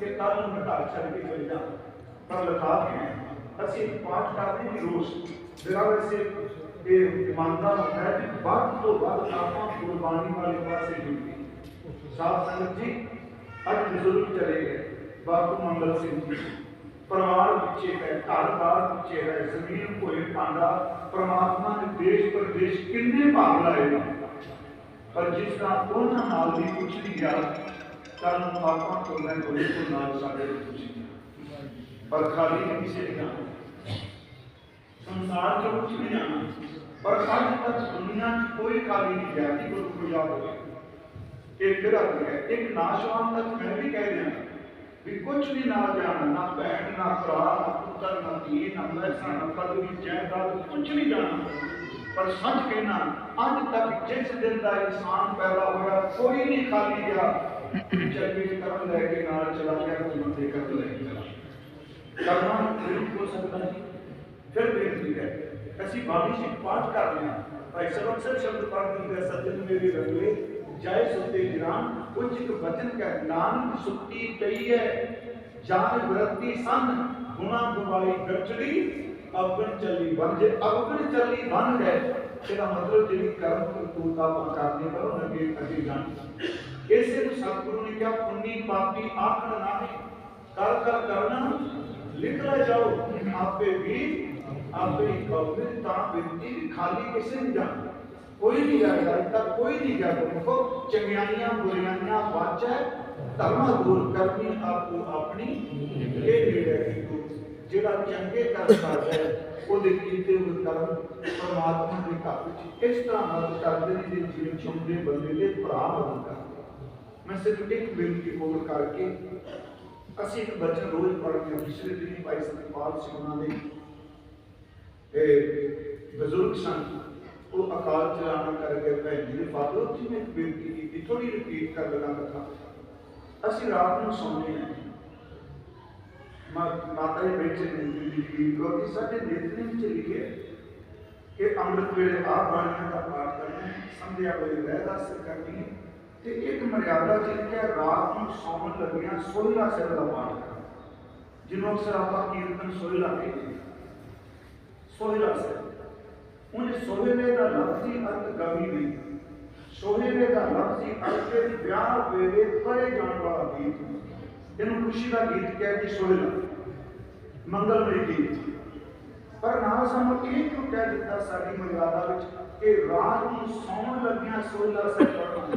ਕਿ ਕੱਲ ਨੂੰ ਮੈਂ ਘਰ ਛੱਡ ਕੇ ਚਲੇ ਜਾ ਪਰ ਲਿਖਾ ਅਸੀਂ ਪਾਠ ਕਰਦੇ ਹਾਂ ਰੋਜ਼। ਮੇਰਾ ਵੈਸੇ ਇਹ ਮੰਨਦਾ ਹੈ ਕਿ ਵੱਧ ਤੋਂ ਵੱਧ ਆਪਾਂ ਕੁਰਬਾਨੀ ਵਾਲੇ ਪਾਸੇ ਜੁੜੀਏ। ਸਾਧ ਸੰਗਤ ਜੀ, ਅੱਜ ਬਜ਼ੁਰਗ ਚਲੇ ਗਏ, ਬਾਪੂ ਮੰਗਲ ਸਿੰਘ ਜੀ। ਪਰਿਵਾਰ ਪਿੱਛੇ ਹੈ ਘਰ-ਬਾਰ ਪਿੱਛੇ ਹੈ, ਜ਼ਮੀਨ ਕੋਲੇ ਭਾਂਡਾ, ਪ੍ਰਮਾਤਮਾ ਨੇ ਦੇਸ਼ ਪ੍ਰਦੇਸ਼ ਕਿੰਨੇ ਭਾਗ ਲਾਏ ਪਰ ਜਿਸ ਦਾ ਉਹਨਾਂ ਨਾਲ ਵੀ ਕੁਝ ਨਹੀਂ ਗਿਆ ਕੱਲ ਨੂੰ ਆਪਾਂ ਕੋਲੇ ਕੋਲੇ ਤੋਂ ਨਾਲ ਸਾਡੇ ਵਿੱਚ ਪਰ ਖਾਲੀ ਨਹੀਂ ਕਿਸੇ ਦੀ ਜਾਣਾ। ਸੰਸਾਰ ਚ ਕੁਝ ਨਹੀਂ ਜਾਣਾ। ਪਰ ਅੱਜ ਤੱਕ ਦੁਨੀਆ 'ਚ ਕੋਈ ਖਾਲੀ ਨਹੀਂ ਗਿਆ, ਕਿ ਗੁਰੂ ਨੂੰ ਯਾਦ ਹੋਵੇ ਇਹ ਕਿਹੜਾ ਹੈ, ਇੱਕ ਨਾਸ਼ਵਾਨ ਤੱਕ ਮੈਂ ਵੀ ਕਹਿ ਦਿਆਂ ਵੀ ਕੁਝ ਵੀ ਨਾ ਜਾਣਾ, ਨਾ ਭੈਣ, ਨਾ ਭਰਾ, ਨਾ ਪੁੱਤਰ, ਨਾ ਧੀ, ਨਾ ਮੈਸਾ ਨਾ ਪਦਵੀ ਜਾਇਦਾਦ ਕੁਝ ਨਹੀਂ ਜਾਣਾ। ਪਰ ਸੱਚ ਕਹਿਣਾ, ਅੱਜ ਤੱਕ ਜਿਸ ਦਿਨ ਦਾ ਇਨਸਾਨ ਪੈਦਾ ਹੋਇਆ, ਕੋਈ ਨਹੀਂ ਖਾਲੀ ਗਿਆ। ਚੰਗੇ ਕਰਮ ਲੈ ਕੇ ਨਾਲ ਚਲਾ ਗਿਆ ਕੋਈ ਮੰਦੇ ਕਰਮ ਲੈ ਕੇ ਚਲਾ ਕਰਨਾ ਨਹੀਂ ਹੋ ਸਕਦਾ ਜੀ ਫਿਰ ਬੇਨਤੀ ਹੈ ਅਸੀਂ ਬਾਣੀ ਸਿੰਘ ਪਾਠ ਕਰਦੇ ਹਾਂ ਭਾਈ ਸਰਵਨ ਸਰ ਸ਼ਬਦ ਪੜ੍ਹਦੇ ਹੁੰਦੇ ਆ, ਸੱਜਣ ਮੇਰੀ ਜਾਇ ਸੁਤੇ ਗਿਰਾਨ ਕੁਝ ਇੱਕ ਬਚਨ ਕਹਿ ਨਾਨਕ ਸੁੱਤੀ ਪਈ ਹੈ ਜਾਨ ਵਰਤੀ ਸੰਨ ਗੁਣਾ ਗਵਾਈ ਗਚੜੀ ਅਵਗਣ ਚੱਲੀ ਬਣ ਜੇ ਅਵਗਣ ਚੱਲੀ ਬਣ ਗਏ ਇਹਦਾ ਮਤਲਬ ਜਿਹੜੀ ਕਰਮ ਕਰਤੂਤ ਆਪਾਂ ਕਰਦੇ ਪਰ ਉਹ ਅੱਗੇ ਅੱਗੇ ਜਾਣ ایسے ساتگروں نے کیا پنی پاپی آکڑ نامی کر کر کرنا لکھا جاؤ۔ آپ پہ بھی، آپ پہ قبل تاں بنتی خالی کسے نہیں جانا کوئی نہیں جائے گا، اتنا کوئی نہیں جائے گا۔ دیکھو، چنگیاں بریانیاں واچہ تما دور کرنی آپ کو اپنی یہ لیڑے کی تو۔ جڑا چنگے کرتا ہے، وہ دیکھتے ہوئے کرم پرماتما نے کافی اس طرح مدد کرتے ہیں جی جیون چمدے بندے دے، پرا مدد کرتے ਕਰਦੇ ਮੈਂ ਸਿਰਫ ਇੱਕ ਬੇਨਤੀ ਹੋਰ ਕਰਕੇ ਅਸੀਂ ਇੱਕ ਬਚਨ ਰੋਜ਼ ਪੜ੍ਹਦੇ ਹਾਂ ਪਿਛਲੇ ਦਿਨੀ ਭਾਈ ਸਤਿਪਾਲ ਸਿੰਘ ਉਹਨਾਂ ਦੇ ਇਹ ਬਜ਼ੁਰਗ ਸਨ ਉਹ ਅਕਾਲ ਚਲਾਣਾ ਕਰਕੇ ਭੈਣ ਜੀ ਨੇ ਫਾਦਰ ਜੀ ਨੇ ਇੱਕ ਬੇਨਤੀ ਕੀਤੀ ਥੋੜੀ ਰਿਪੀਟ ਕਰ ਲਗਾ ਕਥਾ ਅਸੀਂ ਰਾਤ ਨੂੰ ਸੌਂਦੇ ਹਾਂ ਮਾ- ਮਾਤਾ ਜੀ ਬੈਠੇ ਨੇ ਬੀਬੀ ਜੀ ਕਿਉਂਕਿ ਸਾਡੇ ਨਿਤਨੇ ਵਿੱਚ ਲਿਖਿਆ ਹੈ ਕਿ ਅੰਮ੍ਰਿਤ ਵੇਲੇ ਆ ਬਾਣੀਆਂ ਦਾ ਪਾਠ ਕਰਨਾ ਹੈ, ਸੰਧਿਆ ਵੇਲੇ ਰਹਿਦਾਸ ਕਰਨੀ ਹੈ ਤੇ ਇੱਕ ਮਰਿਆਦਾ ਚ ਲਿਖਿਆ ਰਾਤ ਨੂੰ ਸੌਣ ਲੱਗਿਆਂ ਸੋਹਿਲਾ ਸਿਰ ਦਾ ਪਾਠ ਕਰਨਾ ਜਿਹਨੂੰ ਅਕਸਰ ਆਪਾਂ ਕੀਰਤਨ ਸੋਹਿਲਾ ਕਹਿੰਦੇ ਹਾਂ। ਸੋਹਿਲਾ ਸਿਰ। ਉਹਨੇ ਸੋਹਿਲੇ ਦਾ ਲਫ਼ਜ਼ੀ ਅਰਥ ਗਮੀ ਨਹੀਂ। ਸੋਹਿਲੇ ਦਾ ਲਫ਼ਜ਼ੀ ਅਰਥ ਹੈ ਵਿਆਹ ਵੇਲੇ ਪਰੇ ਜਾਣ ਵਾਲਾ ਗੀਤ। ਇਹਨੂੰ ਖੁਸ਼ੀ ਦਾ ਗੀਤ ਕਹਿ ਸੋਹਿਲਾ। ਮੰਗਲਮਈ ਗੀਤ। ਪਰ ਨਾਲ ਸਾਨੂੰ ਇਹ ਕਿਉਂ ਕਹਿ ਦਿੱਤਾ ਸਾਡੀ ਮਰਿਆਦਾ ਵਿੱਚ ਕਿ ਰਾਤ ਨੂੰ ਸੌਣ ਲੱਗਿਆਂ ਸੋਹਿਲਾ ਸਿਰ ਪੜਨਾ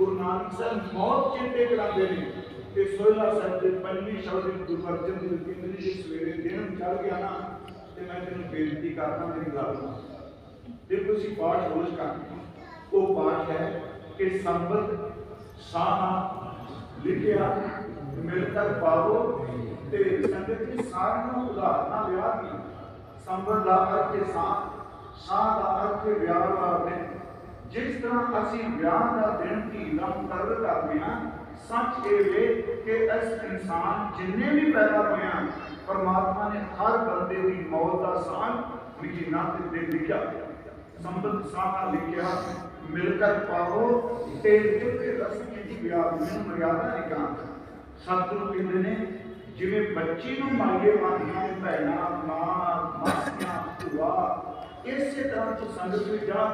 ਗੁਰੂ ਨਾਨਕ ਸਾਹਿਬ ਮੌਤ ਚੇਤੇ ਕਰਾਉਂਦੇ ਨੇ ਤੇ ਸੋਹਿਲਾ ਸਾਹਿਬ ਦੇ ਪੰਜਵੇਂ ਸ਼ਬਦ ਵਿੱਚ ਗੁਰੂ ਅਰਜਨ ਦੇਵ ਜੀ ਕਹਿੰਦੇ ਨੇ ਜੇ ਸਵੇਰੇ ਦਿਨ ਚੜ ਗਿਆ ਨਾ ਤੇ ਮੈਂ ਤੈਨੂੰ ਬੇਨਤੀ ਕਰਦਾ ਮੇਰੀ ਗੱਲ ਸੁਣ ਤੇ ਤੁਸੀਂ ਪਾਠ ਰੋਜ਼ ਕਰਦੇ ਹੋ ਉਹ ਪਾਠ ਹੈ ਕਿ ਸੰਬਤ ਸਾਹ ਲਿਖਿਆ ਮਿਲ ਕਰ ਪਾਵੋ ਤੇ ਸੰਗਤ ਦੀ ਸਾਰੀਆਂ ਉਦਾਹਰਨਾਂ ਵਿਆਹ ਦੀਆਂ ਸੰਬਤ ਦਾ ਅਰਥ ਹੈ ਸਾਹ ਸਾਹ ਦਾ ਅਰਥ ਹੈ ਵਿਆਹ ਦਾ ਦਿਨ ਜਿਸ ਤਰ੍ਹਾਂ ਅਸੀਂ ਵਿਆਹ ਦਾ ਦਿਨ ਦੀ ਲੰਮ ਕਰ ਕਰਦੇ ਹਾਂ, ਸੱਚ ਇਹ ਵੇ ਕਿ ਇਸ ਇਨਸਾਨ ਜਿੰਨੇ ਵੀ ਪੈਦਾ ਹੋਏ ਪਰਮਾਤਮਾ ਨੇ ਹਰ ਬੰਦੇ ਦੀ ਮੌਤ ਦਾ ਸਾਹ ਮਹੀਨਾ ਤੇ ਲਿਖਿਆ। ਸੰਬੰਧ ਸਾਹਾ ਲਿਖਿਆ। ਮਿਲ ਕਰ ਪਾਓ ਤੇ ਜਿੱਤੇ ਰਸਮੀ ਦੀ ਵਿਆਹ ਨੂੰ ਮਰਿਆਦਾ ਨਹੀਂ ਕਹਾਂ ਸਤਿਗੁਰੂ ਕਹਿੰਦੇ ਨੇ, ਜਿਵੇਂ ਬੱਚੀ ਨੂੰ ਮਾਈਏ ਮੰਨਦੀਆਂ ਨੇ, ਭੈਣਾਂ, ਮਾਂ, ਮਾਸੀਆਂ, ਭੂਆ, ਇਸੇ ਤਰ੍ਹਾਂ ਤੂੰ ਸੰਗਤ ਵਿੱਚ ਜਾ।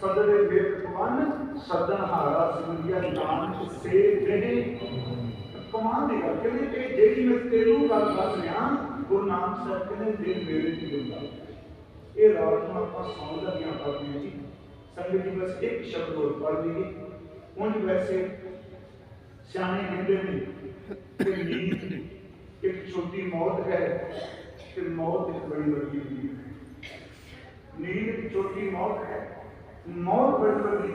صدر بےکمان صدر ہارا سوریا نام سے نہیں کمان دے گا کہ کہ جیڑی میں تیروں گل دس رہا ہاں، وہ نام سر کنے دل میرے دی ہوندا اے راز نو اپا سمجھ دیاں پڑھنے جی سنگت جی بس ایک شبد اور پڑھ لیے ان ویسے سیانے کہندے نے کہ نیند ایک چھوٹی موت ہے کہ موت ایک بڑی بڑی نیند۔ نیند ایک چھوٹی موت ہے۔ ਮੌਤ ਹੈ ਦੀ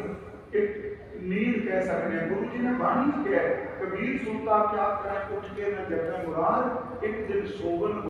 ਇੱਕ ਨੀਂਦ ਕਹਿ ਸਕਦੇ ਹਾਂ। ਗੁਰੂ ਜੀ ਨੇ ਬਾਣੀ ਚ ਕਿਹਾ ਕਬੀਰ ਸੁਣਤਾ ਕਿਆ ਕਰੇ, ਉੱਠ ਕੇ ਨਾ ਜਗੈ ਮੁਰਾਦ, ਇੱਕ ਦਿਨ ਸੋਵਨ